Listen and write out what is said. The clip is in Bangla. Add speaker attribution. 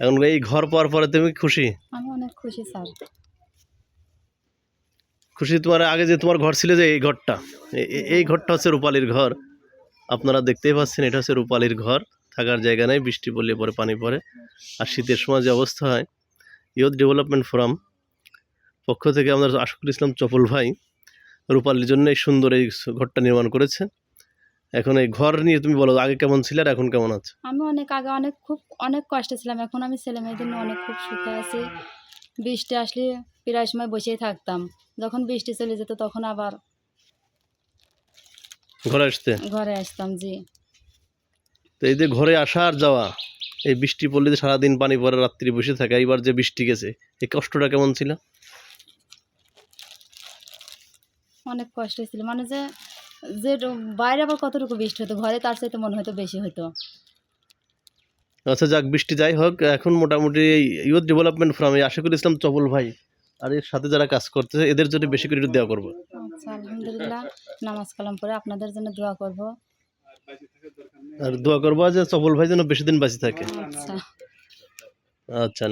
Speaker 1: এখন এই ঘর পাওয়ার পরে তুমি খুশি?
Speaker 2: আমি অনেক খুশি স্যার।
Speaker 1: খুশি তোমার আগে যে তোমার ঘর ছিল যে এই ঘরটা এই ঘরটা হচ্ছে রূপালির ঘর। আপনারা দেখতেই পাচ্ছেন এটা হচ্ছে রূপালির ঘর। থাকার জায়গা নেই বৃষ্টি পড়লে পরে পানি পড়ে। আর শীতের সময় যে অবস্থা হয় ইয়ুথ ডেভেলপমেন্ট ফোরাম পক্ষ থেকে আমাদের আশকুল ইসলাম চপল ভাই রূপালির জন্য এই সুন্দর এই ঘরটা নির্মাণ করেছে। এখন এই ঘর নিয়ে তুমি বলো আগে কেমন ছিল আর এখন কেমন আছে?
Speaker 2: আমি অনেক আগে অনেক খুব অনেক কষ্টে ছিলাম। এখন আমি ছেলে মেয়েদের নিয়ে অনেক খুব সুখে আছি। বৃষ্টি আসলে প্রায় সময় বসেই থাকতাম। যখন বৃষ্টি চলে যেত তখন আবার
Speaker 1: ঘরে আসতে?
Speaker 2: ঘরে আসতাম জি।
Speaker 1: তো এই যে ঘরে আসা আর যাওয়া এই বৃষ্টি পড়লে যে সারাদিন পানি পরে রাত্রি বসে থাকে এইবার যে বৃষ্টি গেছে এই কষ্টটা কেমন ছিল?
Speaker 2: অনেক কষ্ট ছিল মানে যে যে বাইরে আবার কতটুকু বৃষ্টি হতো? ঘরে তার চাইতে মনে হয়তো বেশি হতো
Speaker 1: আচ্ছা যাক বৃষ্টি যাই হোক এখন মোটামুটি ইউথ ডেভেলপমেন্ট ফোরাম এই আশিকুল ইসলাম চপল ভাই আর এর সাথে যারা কাজ করতেছে এদের জন্য বেশি করে দেওয়া করব।
Speaker 2: আচ্ছা আলহামদুলিল্লাহ নামাজ কালাম পরে আপনাদের জন্য দোয়া করব।
Speaker 1: আর দোয়া করব যে চপল ভাই যেন বেশি দিন বাঁচে থাকে।
Speaker 2: আচ্ছা।
Speaker 1: আচ্ছা